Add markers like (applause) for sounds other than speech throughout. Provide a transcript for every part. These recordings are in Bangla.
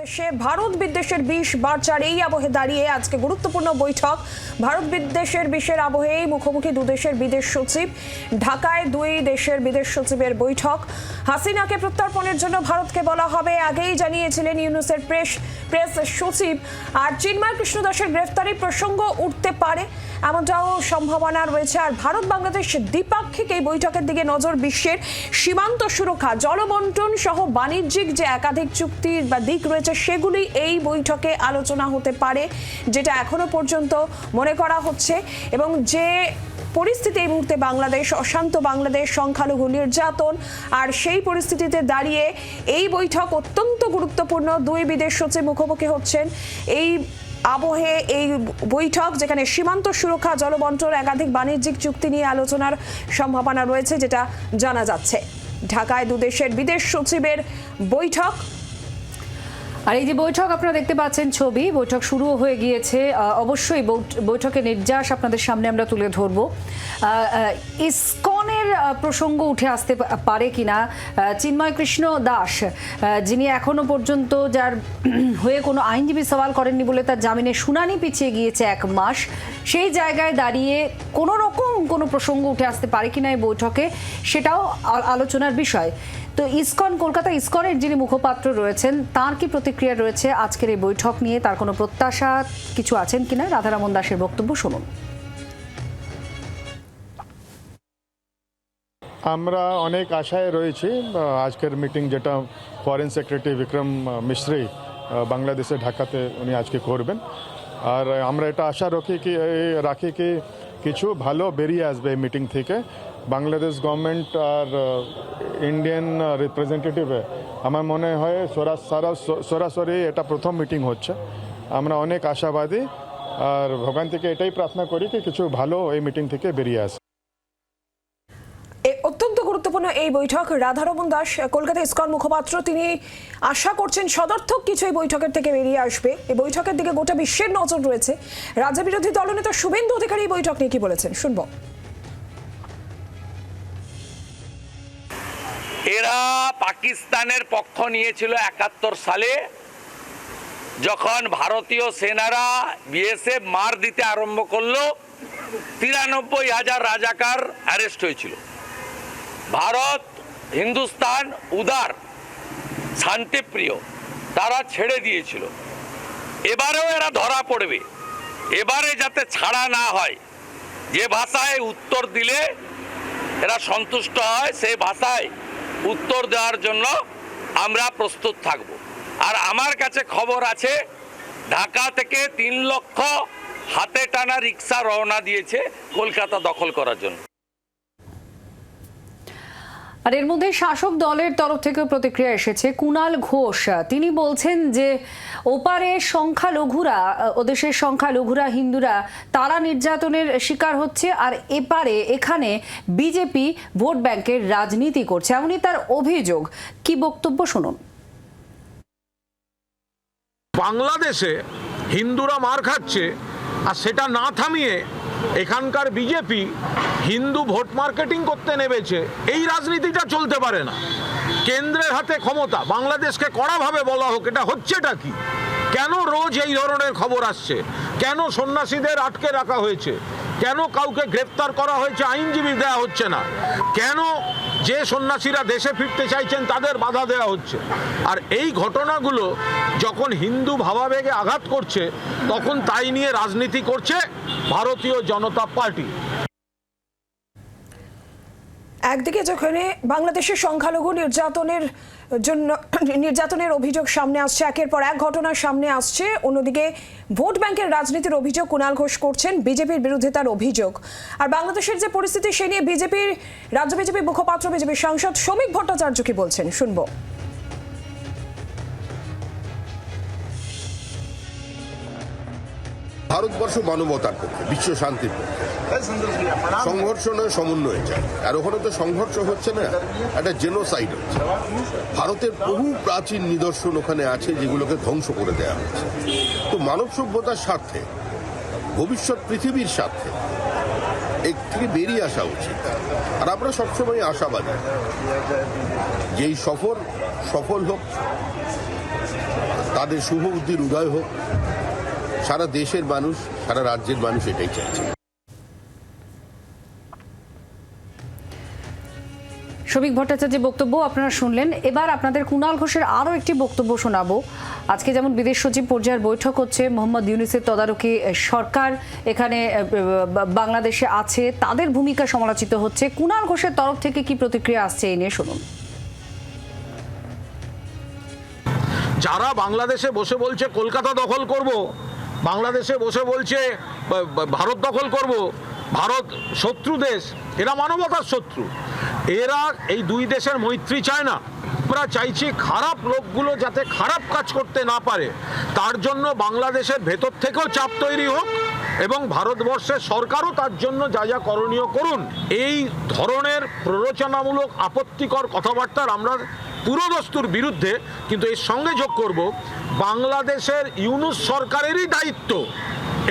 বাংলাদেশে ভারত বিদ্বেষের বিষ বাড়চার এই আবহে দাঁড়িয়ে আজকে গুরুত্বপূর্ণ বৈঠক। ভারত বিদ্বেষের বিষের আবহেই মুখোমুখি দুদেশের বিদেশ সচিব, ঢাকায় দুই দেশের বিদেশ সচিবের বৈঠক। হাসিনাকে প্রত্যর্পণের জন্য ভারতকে বলা হবে, আগেই জানিয়েছিলেন ইউনুসের প্রেস। প্রেস সচিব আর চিন্ময় কৃষ্ণ দাসের গ্রেফতারি প্রসঙ্গ উঠতে পারে, এমনটাও সম্ভাবনা রয়েছে। আর ভারত বাংলাদেশ দ্বিপাক্ষিক এই বৈঠকের দিকে নজর বিশ্বের সীমান্ত সুরক্ষা, জলবন্টন সহ বাণিজ্যিক যে একাধিক চুক্তির বা দিক রয়েছে, সেগুলি এই বৈঠকে আলোচনা হতে পারে, যেটা এখনও পর্যন্ত মনে করা হচ্ছে। এবং যে পরিস্থিতি এই মুহূর্তে বাংলাদেশ, অশান্ত বাংলাদেশ, সংখ্যালঘু নির্যাতন। আর সেই পরিস্থিতিতে দাঁড়িয়ে এই বৈঠক অত্যন্ত গুরুত্বপূর্ণ। দুই বিদেশ সচিব মুখোমুখি হচ্ছেন। এই আবহে এই বৈঠক, যেখানে সীমান্ত সুরক্ষা, জলবন্টন, একাধিক বাণিজ্যিক চুক্তি নিয়ে আলোচনার সম্ভাবনা রয়েছে, যেটা জানা যাচ্ছে। ঢাকায় দুদেশের বিদেশ সচিবের বৈঠক। আর এই যে বৈঠক, আপনারা দেখতে পাচ্ছেন ছবি। বৈঠক শুরু হয়ে গিয়েছে। অবশ্যই বৈঠ- বৈঠকের নির্যাস আপনাদের সামনে আমরা তুলে ধরব। ইসকনের প্রসঙ্গ উঠে আসতে পারে কিনা? চিন্ময় কৃষ্ণ দাস যিনি এখনও পর্যন্ত যার (clears throat) হয়ে কোনো আইনজীবী সওয়াল করেননি বলে তার জামিনের শুনানি পিছিয়ে গিয়েছে এক মাস। সেই জায়গায় দাঁড়িয়ে কোনো রকম কোনো প্রসঙ্গ উঠে আসতে পারে কিনা এই বৈঠকে, সেটাও আলোচনার বিষয়। তো ইসকন কলকাতা ইসকনের যিনি মুখপাত্র রয়েছেন, তার কি প্রতিক্রিয়া রয়েছে আজকের এই বৈঠক নিয়ে? তার কোনো প্রত্যাশা কিছু আছেন কিনা? রাধারামন দাসের বক্তব্য শুনুন। আমরা অনেক আশায় রয়েছি আজকের মিটিং যেটা ফরেন সেক্রেটারি বিক্রম মিশ্রি বাংলাদেশে ঢাকাতে উনি আজকে করবেন। আর আমরা এটা আশা রাখি কি রাখি কি কিছু ভালো বেরিয়ে আসবে এই মিটিং থেকে। বাংলাদেশ গভর্নমেন্ট আর ইন্ডিয়ান রিপ্রেজেন্টেটিভে আমার মনে হয় সরা- সারা, সরাসরি এটা প্রথম মিটিং হচ্ছে। আমরা অনেক আশাবাদী আর ভগবান থেকে এটাই প্রার্থনা করি কি কিছু ভালো এই মিটিং থেকে বেরিয়ে আসে। গুরুত্বপূর্ণ এই বৈঠক। রাধারমন দাস কলকাতা ইস্কন মুখপাত্র, তিনি আশা করছেন সদর্থক কিছু এই বৈঠকের থেকে বেরিয়ে আসবে। এই বৈঠকের দিকে গোটা বিশ্বের নজর রয়েছে। রাজ্য বিরোধী দলনেতা শুভেন্দু অধিকারী এই বৈঠক নিয়ে কি বলেছেন? শুনব। এরা পাকিস্তানের পক্ষ নিয়েছিল একাত্তর সালে, যখন ভারতীয় সেনারা বিএসএফ মার দিতে আরম্ভ করল, তিরানব্বই হাজার রাজাকার অ্যারেস্ট হয়েছিল। ভারত, হিন্দুস্তান, উদার, শান্তিপ্রিয়, তারা ছেড়ে দিয়েছিল। এবারেও এরা ধরা পড়বে। এবারে যাতে ছাড়া না হয়, যে ভাষায় উত্তর দিলে এরা সন্তুষ্ট হয়, সেই ভাষায় উত্তর দেওয়ার জন্য আমরা প্রস্তুত থাকব। আর আমার কাছে খবর আছে, ঢাকা থেকে তিন লক্ষ হাতে টানা রিক্সা রওনা দিয়েছে কলকাতা দখল করার জন্য। আর এর মধ্যে শাসক দলের তরফ থেকে প্রতিক্রিয়া এসেছে। কুনাল ঘোষ, তিনি বলছেন যে, ওপারে সংখ্যালঘুরা ওদেশের সংখ্যালঘুরা, হিন্দুরা, তারা নির্যাতনের শিকার হচ্ছে আর এপারে, এখানে বিজেপি ভোট ব্যাংকের রাজনীতি করছে। এমনই তার অভিযোগ। কি বক্তব্য শুনুন। বাংলাদেশে হিন্দুরা মার খাচ্ছে আর সেটা না থামিয়ে এখানকার বিজেপি হিন্দু ভোট মার্কেটিং করতে নেমেছে। এই রাজনীতিটা চলতে পারে না। কেন্দ্রের হাতে ক্ষমতা, বাংলাদেশকে কড়াভাবে বলা হোক, এটা হচ্ছেটা কি? কেন রোজ এই ধরনের খবর আসছে? কেন সন্ন্যাসীদের আটকে রাখা হয়েছে? কেন কাউকে গ্রেপ্তার করা হয়েছে? আইনজীবী দেয়া হচ্ছে না। কেন যে সন্ন্যাসীরা দেশে ফিরতে চাইছেন, তাদের বাধা দেওয়া হচ্ছে? আর এই ঘটনাগুলো যখন হিন্দু ভাবাবেগে আঘাত করছে, তখন তাই নিয়ে রাজনীতি করছে ভারতীয় জনতা পার্টি। একদিকে যেখানে বাংলাদেশের সংখ্যালঘু নির্যাতনের জন্য (clears throat) নির্যাতনের অভিযোগ সামনে আসছে, একের পর এক ঘটনা সামনে আসছে, অন্যদিকে ভোট ব্যাংকের রাজনীতির অভিযোগ কুণাল ঘোষ করছেন, বিজেপির বিরুদ্ধে তার অভিযোগ। আর বাংলাদেশের যে পরিস্থিতি সে নিয়ে বিজেপির, রাজ্য বিজেপির মুখপাত্র, বিজেপির সাংসদ শ্রমিক ভট্টাচার্য কি বলছেন? শুনব। ভারতবর্ষ মানবতার পক্ষে, বিশ্ব শান্তির সংঘর্ষ নয় সমন্বয় চাই আর ওখানে তো সংঘর্ষ হচ্ছে না, একটা জেনোসাইড হচ্ছে। ভারতের বহু প্রাচীন নিদর্শন ওখানে আছে যেগুলোকে ধ্বংস করে দেওয়া হচ্ছে তো মানব সভ্যতার স্বার্থে, ভবিষ্যৎ পৃথিবীর স্বার্থে, এর থেকে বেরিয়ে আসা উচিত। আর আমরা সবসময় আশাবাদী যেই সফর সফল হোক, তাদের শুভ বুদ্ধির উদয় হোক সারা দেশের মানুষ সারা রাজ্যের মানুষ এটাই চাইছে। শ্রমিক ভট্টাচার্যের বক্তব্য আপনারা শুনলেন। এবার আপনাদের কুণাল ঘোষের আরও একটি বক্তব্য শোনাবো। আজকে যেমন বিদেশ সচিব পর্যায়ের বৈঠক হচ্ছে মোহাম্মদ ইউনিসের তদারকি সরকার এখানে বাংলাদেশে আছে তাদের ভূমিকা সমালোচিত হচ্ছে। কুণাল ঘোষের তরফ থেকে কি প্রতিক্রিয়া আসছে এই নিয়ে শুনুন। যারা বাংলাদেশে বসে বলছে কলকাতা দখল করব বাংলাদেশে বসে বলছে ভারত দখল করব, ভারত শত্রু দেশ, এরা মানবতার শত্রু। এরা এই দুই দেশের মৈত্রী চায় না। আমরা চাইছি খারাপ লোকগুলো যাতে খারাপ কাজ করতে না পারে। তার জন্য বাংলাদেশের ভেতর থেকেও চাপ তৈরি হোক এবং ভারতবর্ষের সরকারও তার জন্য যা যা করণীয় করুন। এই ধরনের প্ররোচনামূলক, আপত্তিকর কথাবার্তার আমরা পুরোদস্তুর বিরুদ্ধে কিন্তু এর সঙ্গে যোগ করব বাংলাদেশের ইউনুস সরকারেরই দায়িত্ব।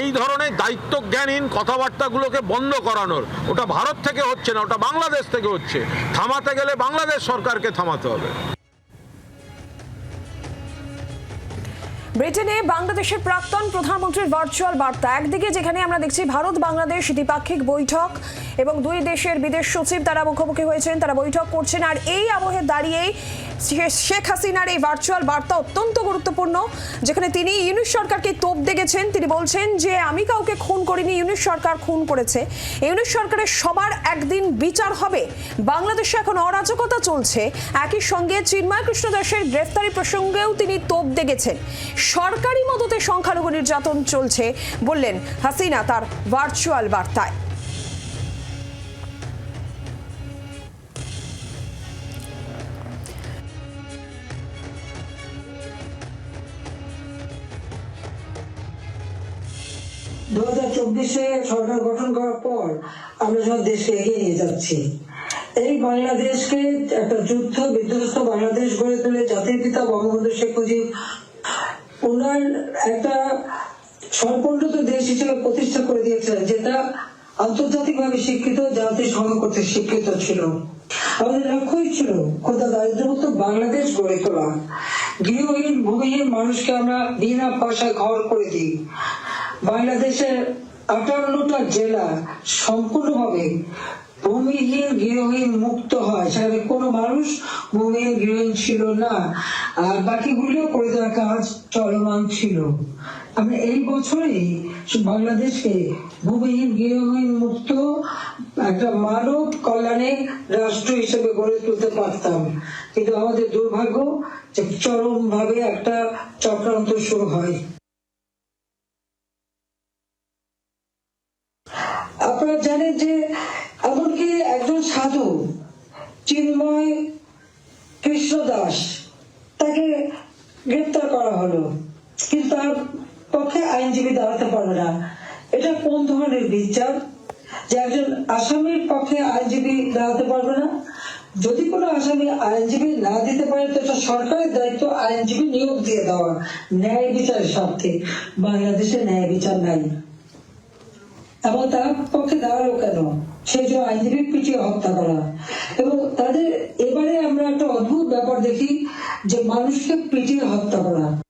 এই ধরনের দায়িত্ব জ্ঞানহীন কথাবার্তাগুলোকে বন্ধ করানোর। ওটা ভারত থেকে হচ্ছে না, ওটা বাংলাদেশ থেকে হচ্ছে। থামাতে গেলে বাংলাদেশ সরকারকে থামাতে হবে। ব্রিটেনে বাংলাদেশের প্রাক্তন প্রধানমন্ত্রীর ভার্চুয়াল বার্তা। একদিকে যেখানে আমরা দেখছি ভারত, বাংলাদেশ দ্বিপাক্ষিক বৈঠক এবং দুই দেশের বিদেশ সচিব তারা মুখোমুখি হয়েছেন, তারা বৈঠক করছেন। আর এই আবহে দাঁড়িয়েই শেখ হাসিনার এই ভার্চুয়াল বার্তা অত্যন্ত গুরুত্বপূর্ণ, যেখানে তিনি ইউনিশ সরকারকে তোপ দেখেছেন তিনি বলছেন যে, আমি কাউকে খুন করিনি ইউনিশ সরকার খুন করেছে। ইউনিশ সরকারের সবার একদিন বিচার হবে। বাংলাদেশে এখন অরাজকতা চলছে। একই সঙ্গে চিন্ময় কৃষ্ণ দাসের গ্রেফতারি প্রসঙ্গেও তিনি তোপ দেখেছেন সরকারি মদতে সংখ্যালঘু নির্যাতন চলছে, বললেন হাসিনা তার ভার্চুয়াল বার্তায়। দু হাজার চব্বিশে সরকার গঠন করার পর আমরা দেশকে এগিয়ে নিয়ে যাচ্ছি। এই বাংলাদেশকে একটা যুদ্ধ বিধ্বস্ত বাংলাদেশ গড়ে তুলে জাতির পিতা বঙ্গবন্ধু শেখ মুজিব ওনার একটা দেশ হিসেবে প্রতিষ্ঠা করে দিয়েছিলেন, যেটা আন্তর্জাতিকভাবে স্বীকৃত জাতিসংঘ কর্তৃক স্বীকৃত ছিল। আমাদের লক্ষ্যই ছিল খোদা দারিদ্রমুক্ত বাংলাদেশ গড়ে তোলা। গৃহহীন, ভূমিহীন মানুষকে আমরা বিনা পয়সায় ঘর করে দিই। বাংলাদেশের আটান্নটা জেলা সম্পূর্ণভাবে ভূমিহীন গৃহহীন মুক্ত হয়। সেখানে কোনো মানুষ ভূমিহীন গৃহহীন ছিল না। আর বাকিগুলো করে দেওয়ার কাজ চলমান ছিল। আমরা এই বছরই বাংলাদেশকে ভূমিহীন গৃহহীন মুক্ত একটা মানব কল্যাণে রাষ্ট্র হিসেবে গড়ে তুলতে পারতাম। কিন্তু আমাদের দুর্ভাগ্য যে চরম ভাবে একটা চক্রান্ত শুরু হয়। আপনারা জানেন যে, এমনকি একজন সাধু, চিন্ময় কৃষ্ণ দাস, তাকে গ্রেপ্তার করা হলো। কিন্তু তার পক্ষে আইনজীবী দাঁড়াতে পারবে না। এটা কোন ধরনের বিচার? যে একজন আসামির পক্ষে আইনজীবী দাঁড়াতে পারবে না? যদি কোনো আসামি আইনজীবী না দিতে পারে, তো এটা সরকারের দায়িত্ব, আইনজীবী নিয়োগ দিয়ে দেওয়া। ন্যায় বিচারের স্বার্থে। বাংলাদেশে ন্যায় বিচার নাই। এবং তার পক্ষে দাঁড়াল কেন? সেই জন্য আইনজীবী পিটিয়ে হত্যা করা। এবং তাদের এবারে আমরা একটা অদ্ভুত ব্যাপার দেখি যে মানুষকে পিটিয়ে হত্যা করা।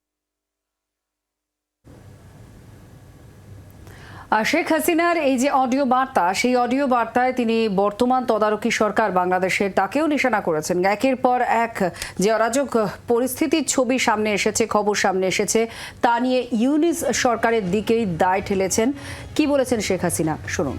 শেখ হাসিনার এই যে অডিও বার্তা, সেই অডিও বার্তায় তিনি বর্তমান তদারকি সরকার বাংলাদেশের তাকেও নিশানা করেছেন। একের পর এক যে অরাজক পরিস্থিতির ছবি সামনে এসেছে, খবর সামনে এসেছে, তা নিয়ে ইউনিস সরকারের দিকেই দায় ঠেলেছেন। কি বলেছেন শেখ হাসিনা? শুনুন।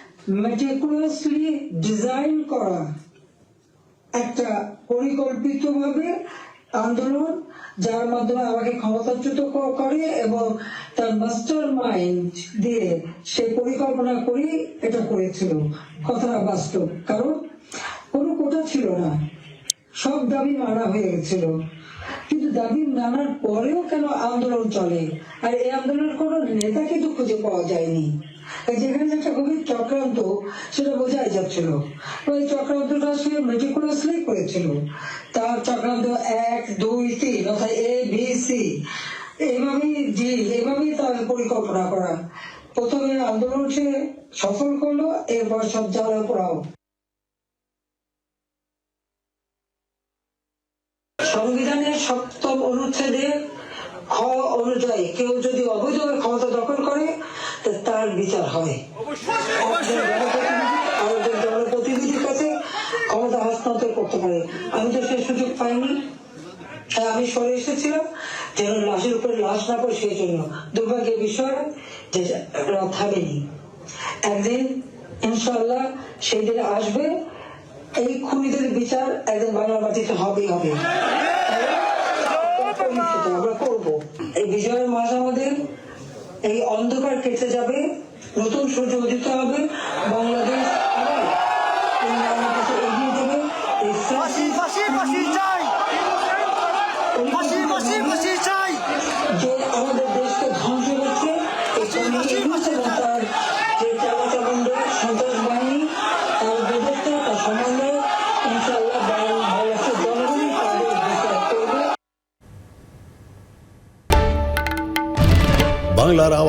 মেটিকুলাসলি ডিজাইন করা একটা পরিকল্পিতভাবে আন্দোলন যার মাধ্যমে আমাকে ক্ষমতাচ্যুত করে এবং তার মাস্টার মাইন্ড দিয়ে সে পরিকল্পনা করে এটা করেছিল। কথাটা বাস্তব, কারণ কোনো কোটা ছিল না। সব দাবি মানা হয়ে গেছিল। কিন্তু দাবি মানার পরেও কেন আন্দোলন চলে? আর এই আন্দোলনের কোনো নেতাকে কিন্তু খুঁজে পাওয়া যায়নি। যেখানে একটা গভীর চক্রান্ত, সেটা বোঝাই যাচ্ছিল। ওই চক্রান্তটা সে মেটিকুলাসলি করেছিল। তার চক্রান্ত এক, দুই, তিন, অর্থাৎ এ বি সি তার পরিকল্পনা করা। প্রথমে আন্দোলন সে সফল করল, এরপর সব জ্বালা পোড়াও। সংবিধানের সপ্তম অনুচ্ছেদে খ অনুযায়ী কেউ যদি অবৈধভাবে ক্ষমতা দখল করে তার বিচার জনপ্রতিনিধি আরেকজন জনপ্রতিনিধির কাছে ক্ষমতা হস্তান্তর করতে পারে। আমি তো সে সুযোগ পাইনি। তাই আমি সরে এসেছিলাম। যেন লাশের উপরে লাশ না পড়ে সেই জন্য। দুর্ভাগ্যের বিষয় যে রাত একদিন ইনশাল্লাহ সেই দিন আসবে। এই খুনিদের বিচার একদিন বাংলা মাটিতে হবেই হবে আমরা করব এই বিজয়ের মাস আমাদের এই অন্ধকার কেটে যাবে নতুন সূর্য উদিত হবে বাংলাদেশ আবার এগিয়ে যাবে এই যে আমাদের দেশকে ধ্বংস করছে